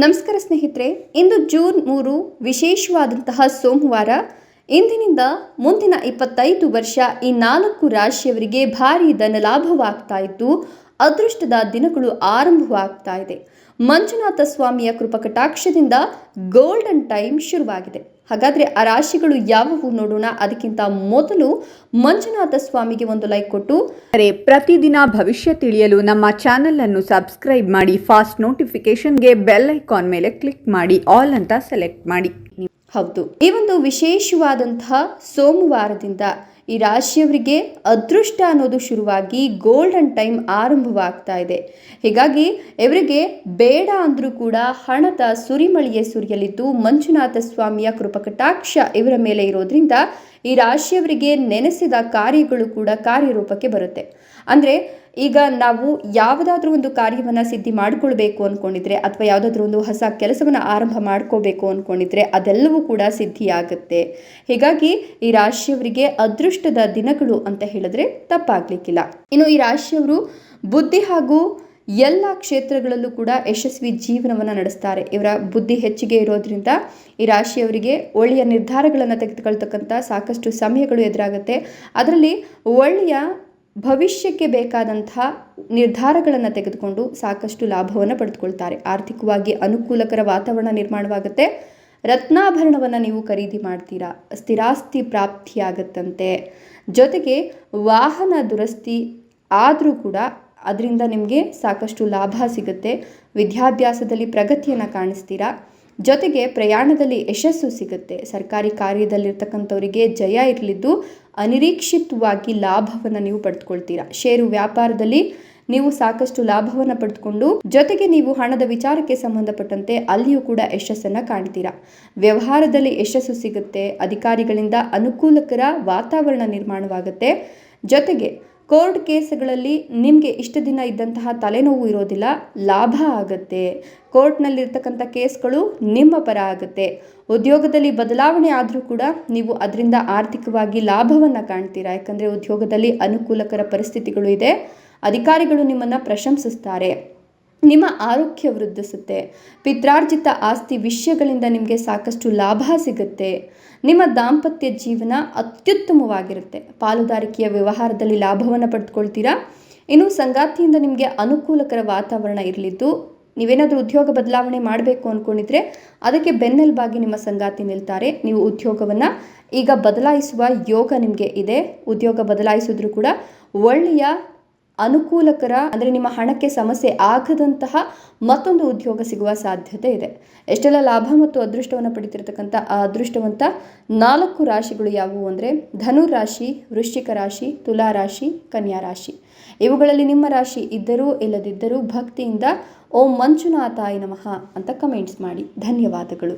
ನಮಸ್ಕಾರ ಸ್ನೇಹಿತರೆ, ಇಂದು ಜೂನ್ ಮೂರು, ವಿಶೇಷವಾದಂತಹ ಸೋಮವಾರ. ಇಂದಿನಿಂದ ಮುಂದಿನ ಇಪ್ಪತ್ತೈದು ವರ್ಷ ಈ ನಾಲ್ಕು ರಾಶಿಯವರಿಗೆ ಭಾರಿ ಧನಲಾಭವಾಗ್ತಾ ಇದ್ದು ಅದೃಷ್ಟದ ದಿನಗಳು ಆರಂಭವಾಗ್ತಾ ಇದೆ. ಮಂಜುನಾಥ ಸ್ವಾಮಿಯ ಕೃಪಕಟಾಕ್ಷದಿಂದ ಗೋಲ್ಡನ್ ಟೈಮ್ ಶುರುವಾಗಿದೆ. ಹಾಗಾದರೆ ಆ ರಾಶಿಗಳು ಯಾವುವು ನೋಡೋಣ. ಅದಕ್ಕಿಂತ ಮೊದಲು ಮಂಜುನಾಥ ಸ್ವಾಮಿಗೆ ಒಂದು ಲೈಕ್ ಕೊಟ್ಟು. ಅರೆ ಪ್ರತಿದಿನ ಭವಿಷ್ಯ ತಿಳಿಯಲು ನಮ್ಮ ಚಾನೆಲ್ ಅನ್ನು ಸಬ್ಸ್ಕ್ರೈಬ್ ಮಾಡಿ ಫಾಸ್ಟ್ ನೋಟಿಫಿಕೇಶನ್ಗೆ ಬೆಲ್ ಐಕಾನ್ ಮೇಲೆ ಕ್ಲಿಕ್ ಮಾಡಿ ಆಲ್ ಅಂತ ಸೆಲೆಕ್ಟ್ ಮಾಡಿ. ಹೌದು. ಈ ಒಂದು ವಿಶೇಷವಾದಂತಹ ಸೋಮವಾರದಿಂದ ಈ ರಾಶಿಯವರಿಗೆ ಅದೃಷ್ಟ ಅನ್ನೋದು ಶುರುವಾಗಿ ಗೋಲ್ಡನ್ ಟೈಮ್ ಆರಂಭವಾಗ್ತಾ ಇದೆ. ಹೀಗಾಗಿ ಇವರಿಗೆ ಬೇಡ ಅಂದರೂ ಕೂಡ ಹಣದ ಸುರಿಮಳಿಯೇ ಸುರಿಯಲಿದ್ದು ಮಂಜುನಾಥ ಸ್ವಾಮಿಯ ಕೃಪಕಟಾಕ್ಷ ಇವರ ಮೇಲೆ ಇರೋದ್ರಿಂದ ಈ ರಾಶಿಯವರಿಗೆ ನೆನೆಸಿದ ಕಾರ್ಯಗಳು ಕೂಡ ಕಾರ್ಯರೂಪಕ್ಕೆ ಬರುತ್ತೆ. ಅಂದರೆ ಈಗ ನಾವು ಯಾವುದಾದ್ರೂ ಒಂದು ಕಾರ್ಯವನ್ನು ಸಿದ್ಧಿ ಮಾಡಿಕೊಳ್ಬೇಕು ಅಂದ್ಕೊಂಡಿದ್ರೆ ಅಥವಾ ಯಾವುದಾದ್ರೂ ಒಂದು ಹೊಸ ಕೆಲಸವನ್ನು ಆರಂಭ ಮಾಡ್ಕೋಬೇಕು ಅಂದ್ಕೊಂಡಿದ್ರೆ ಅದೆಲ್ಲವೂ ಕೂಡ ಸಿದ್ಧಿಯಾಗುತ್ತೆ. ಹೀಗಾಗಿ ಈ ರಾಶಿಯವರಿಗೆ ಅದೃಷ್ಟದ ದಿನಗಳು ಅಂತ ಹೇಳಿದ್ರೆ ತಪ್ಪಾಗ್ಲಿಕ್ಕಿಲ್ಲ. ಇನ್ನು ಈ ರಾಶಿಯವರು ಬುದ್ಧಿ ಹಾಗೂ ಎಲ್ಲ ಕ್ಷೇತ್ರಗಳಲ್ಲೂ ಕೂಡ ಯಶಸ್ವಿ ಜೀವನವನ್ನು ನಡೆಸ್ತಾರೆ. ಇವರ ಬುದ್ಧಿ ಹೆಚ್ಚಿಗೆ ಇರೋದ್ರಿಂದ ಈ ರಾಶಿಯವರಿಗೆ ಒಳ್ಳೆಯ ನಿರ್ಧಾರಗಳನ್ನು ತೆಗೆದುಕೊಳ್ತಕ್ಕಂಥ ಸಾಕಷ್ಟು ಸಮಯಗಳು ಎದುರಾಗುತ್ತೆ. ಅದರಲ್ಲಿ ಒಳ್ಳೆಯ ಭವಿಷ್ಯಕ್ಕೆ ಬೇಕಾದಂತಹ ನಿರ್ಧಾರಗಳನ್ನು ತೆಗೆದುಕೊಂಡು ಸಾಕಷ್ಟು ಲಾಭವನ್ನು ಪಡೆದುಕೊಳ್ತಾರೆ. ಆರ್ಥಿಕವಾಗಿ ಅನುಕೂಲಕರ ವಾತಾವರಣ ನಿರ್ಮಾಣವಾಗುತ್ತೆ. ರತ್ನಾಭರಣವನ್ನು ನೀವು ಖರೀದಿ ಮಾಡ್ತೀರಾ? ಸ್ಥಿರಾಸ್ತಿ ಪ್ರಾಪ್ತಿಯಾಗತ್ತಂತೆ. ಜೊತೆಗೆ ವಾಹನ ದುರಸ್ತಿ ಆದರೂ ಕೂಡ ಅದರಿಂದ ನಿಮಗೆ ಸಾಕಷ್ಟು ಲಾಭ ಸಿಗುತ್ತೆ. ವಿದ್ಯಾಭ್ಯಾಸದಲ್ಲಿ ಪ್ರಗತಿಯನ್ನು ಕಾಣಿಸ್ತೀರಾ? ಜೊತೆಗೆ ಪ್ರಯಾಣದಲ್ಲಿ ಯಶಸ್ಸು ಸಿಗುತ್ತೆ. ಸರ್ಕಾರಿ ಕಾರ್ಯದಲ್ಲಿರ್ತಕ್ಕಂಥವರಿಗೆ ಜಯ ಇರಲಿದ್ದು ಅನಿರೀಕ್ಷಿತವಾಗಿ ಲಾಭವನ್ನು ನೀವು ಪಡೆದುಕೊಳ್ತೀರಾ ಷೇರು ವ್ಯಾಪಾರದಲ್ಲಿ ನೀವು ಸಾಕಷ್ಟು ಲಾಭವನ್ನು ಪಡೆದುಕೊಂಡು ಜೊತೆಗೆ ನೀವು ಹಣದ ವಿಚಾರಕ್ಕೆ ಸಂಬಂಧಪಟ್ಟಂತೆ ಅಲ್ಲಿಯೂ ಕೂಡ ಯಶಸ್ಸನ್ನು ಕಾಣ್ತೀರಾ. ವ್ಯವಹಾರದಲ್ಲಿ ಯಶಸ್ಸು ಸಿಗುತ್ತೆ, ಅಧಿಕಾರಿಗಳಿಂದ ಅನುಕೂಲಕರ ವಾತಾವರಣ ನಿರ್ಮಾಣವಾಗುತ್ತೆ. ಜೊತೆಗೆ ಕೋರ್ಟ್ ಕೇಸ್ಗಳಲ್ಲಿ ನಿಮಗೆ ಇಷ್ಟು ದಿನ ಇದ್ದಂತಹ ತಲೆನೋವು ಇರೋದಿಲ್ಲ, ಲಾಭ ಆಗುತ್ತೆ. ಕೋರ್ಟ್ನಲ್ಲಿರ್ತಕ್ಕಂಥ ಕೇಸ್ಗಳು ನಿಮ್ಮ ಪರ ಆಗುತ್ತೆ. ಉದ್ಯೋಗದಲ್ಲಿ ಬದಲಾವಣೆ ಆದರೂ ಕೂಡ ನೀವು ಅದರಿಂದ ಆರ್ಥಿಕವಾಗಿ ಲಾಭವನ್ನು ಕಾಣ್ತೀರಾ? ಯಾಕಂದರೆ ಉದ್ಯೋಗದಲ್ಲಿ ಅನುಕೂಲಕರ ಪರಿಸ್ಥಿತಿಗಳು ಇದೆ. ಅಧಿಕಾರಿಗಳು ನಿಮ್ಮನ್ನು ಪ್ರಶಂಸಿಸ್ತಾರೆ. ನಿಮ್ಮ ಆರೋಗ್ಯ ವೃದ್ಧಿಸುತ್ತೆ. ಪಿತ್ರಾರ್ಜಿತ ಆಸ್ತಿ ವಿಷಯಗಳಿಂದ ನಿಮಗೆ ಸಾಕಷ್ಟು ಲಾಭ ಸಿಗುತ್ತೆ. ನಿಮ್ಮ ದಾಂಪತ್ಯ ಜೀವನ ಅತ್ಯುತ್ತಮವಾಗಿರುತ್ತೆ. ಪಾಲುದಾರಿಕೆಯ ವ್ಯವಹಾರದಲ್ಲಿ ಲಾಭವನ್ನು ಪಡೆದುಕೊಳ್ತೀರಾ ಇನ್ನು ಸಂಗಾತಿಯಿಂದ ನಿಮಗೆ ಅನುಕೂಲಕರ ವಾತಾವರಣ ಇರಲಿದ್ದು, ನೀವೇನಾದರೂ ಉದ್ಯೋಗ ಬದಲಾವಣೆ ಮಾಡಬೇಕು ಅಂದ್ಕೊಂಡಿದ್ರೆ ಅದಕ್ಕೆ ಬೆನ್ನೆಲುಬಾಗಿ ನಿಮ್ಮ ಸಂಗಾತಿ ನಿಲ್ತಾರೆ. ನೀವು ಉದ್ಯೋಗವನ್ನು ಈಗ ಬದಲಾಯಿಸುವ ಯೋಗ ನಿಮಗೆ ಇದೆ. ಉದ್ಯೋಗ ಬದಲಾಯಿಸಿದ್ರೂ ಕೂಡ ಒಳ್ಳೆಯ ಅನುಕೂಲಕರ, ಅಂದರೆ ನಿಮ್ಮ ಹಣಕ್ಕೆ ಸಮಸ್ಯೆ ಆಗದಂತಹ ಮತ್ತೊಂದು ಉದ್ಯೋಗ ಸಿಗುವ ಸಾಧ್ಯತೆ ಇದೆ. ಎಷ್ಟೆಲ್ಲ ಲಾಭ ಮತ್ತು ಅದೃಷ್ಟವನ್ನು ಪಡಿತಿರ್ತಕ್ಕಂಥ ಆ ಅದೃಷ್ಟವಂತ ನಾಲ್ಕು ರಾಶಿಗಳು ಯಾವುವು ಅಂದರೆ ಧನು ರಾಶಿ ವೃಶ್ಚಿಕ ರಾಶಿ ತುಲಾ ರಾಶಿ ಕನ್ಯಾ ರಾಶಿ. ಇವುಗಳಲ್ಲಿ ನಿಮ್ಮ ರಾಶಿ ಇದ್ದರೂ ಇಲ್ಲದಿದ್ದರೂ ಭಕ್ತಿಯಿಂದ ಓಂ ಮಂಜುನಾಥಾಯ ನಮಃ ಅಂತ ಕಮೆಂಟ್ಸ್ ಮಾಡಿ. ಧನ್ಯವಾದಗಳು.